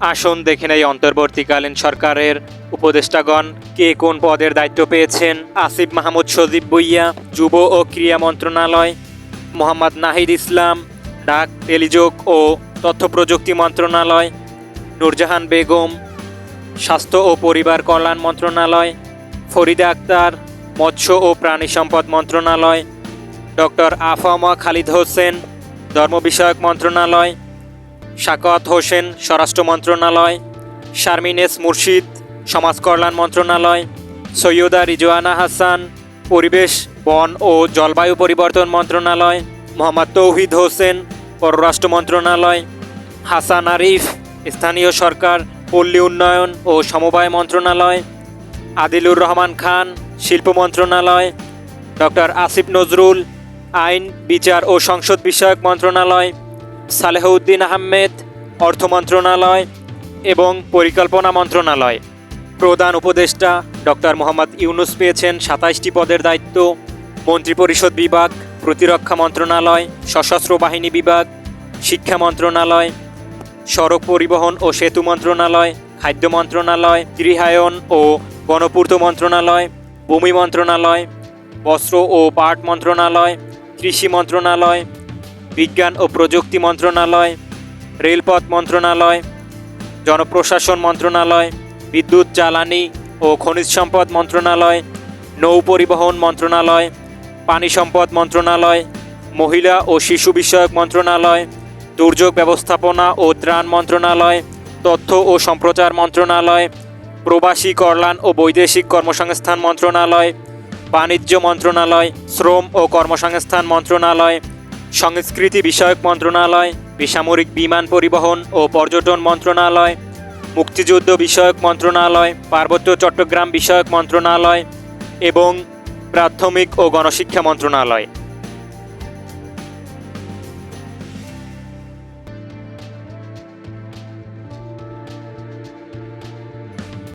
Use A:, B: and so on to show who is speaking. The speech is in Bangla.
A: আসুন দেখে নেই অন্তর্বর্তীকালীন সরকারের। উপদেষ্টাগণ, কে কোন পদের দায়িত্ব পেয়েছেন? আসিফ মাহমুদ সজীব বইয়া যুব ও ক্রীড়া মন্ত্রণালয়। মোহাম্মদ নাহিদ ইসলাম, ডাক, টেলিযোগ ও তথ্য প্রযুক্তি মন্ত্রণালয়। নূরজাহান বেগম, স্বাস্থ্য ও পরিবার কল্যাণ মন্ত্রণালয়। ফরিদা আক্তার, মৎস্য ও প্রাণী সম্পদ মন্ত্রণালয়। ডক্টর আফামা খালিদ হোসেন, ধর্ম বিষয়ক মন্ত্রণালয়। শাকাত হোসেন, স্বরাষ্ট্র মন্ত্রণালয় শারমিনেস মুর্শিদ, সমাজ কল্যাণ মন্ত্রণালয়, সৈয়দা রিজওয়ানা হাসান, পরিবেশ, বন ও জলবায়ু পরিবর্তন মন্ত্রণালয়, মোহাম্মদ তৌহিদ হোসেন, পররাষ্ট্র মন্ত্রণালয়, হাসান আরিফ, স্থানীয় সরকার, পল্লী উন্নয়ন ও সমবায় মন্ত্রণালয়, আদিলুর রহমান খান, শিল্প মন্ত্রণালয়, ডক্টর আসিফ নজরুল, আইন, বিচার ও সংসদ বিষয়ক মন্ত্রণালয় সালেহউদ্দিন আহমেদ, অর্থ মন্ত্রণালয় এবং পরিকল্পনা মন্ত্রণালয়। প্রধান উপদেষ্টা ডক্টর মোহাম্মদ ইউনুস পেয়েছেন সাতাইশটি পদের দায়িত্ব। মন্ত্রিপরিষদ বিভাগ, প্রতিরক্ষা মন্ত্রণালয়, সশস্ত্র বাহিনী বিভাগ, শিক্ষা মন্ত্রণালয়, সড়ক পরিবহন ও সেতু মন্ত্রণালয়, খাদ্য মন্ত্রণালয়, গৃহায়ন ও গণপূর্ত মন্ত্রণালয়, ভূমি মন্ত্রণালয়, বস্ত্র ও পাট মন্ত্রণালয়, কৃষি মন্ত্রণালয় বিজ্ঞান ও প্রযুক্তি মন্ত্রণালয়, রেলপথ মন্ত্রণালয়, জনপ্রশাসন মন্ত্রণালয়, বিদ্যুৎ, জ্বালানি ও খনিজ সম্পদ মন্ত্রণালয়, নৌ পরিবহন মন্ত্রণালয়, পানি সম্পদ মন্ত্রণালয়, মহিলা ও শিশু বিষয়ক মন্ত্রণালয়, দুর্যোগ ব্যবস্থাপনা ও ত্রাণ মন্ত্রণালয়, তথ্য ও সম্প্রচার মন্ত্রণালয়, প্রবাসী কল্যাণ ও বৈদেশিক কর্মসংস্থান মন্ত্রণালয়, বাণিজ্য মন্ত্রণালয়, শ্রম ও কর্মসংস্থান মন্ত্রণালয় সংস্কৃতি বিষয়ক মন্ত্রণালয়, বেসামরিক বিমান পরিবহন ও পর্যটন মন্ত্রণালয়, মুক্তিযুদ্ধ বিষয়ক মন্ত্রণালয়, পার্বত্য চট্টগ্রাম বিষয়ক মন্ত্রণালয় এবং প্রাথমিক ও গণশিক্ষা মন্ত্রণালয়।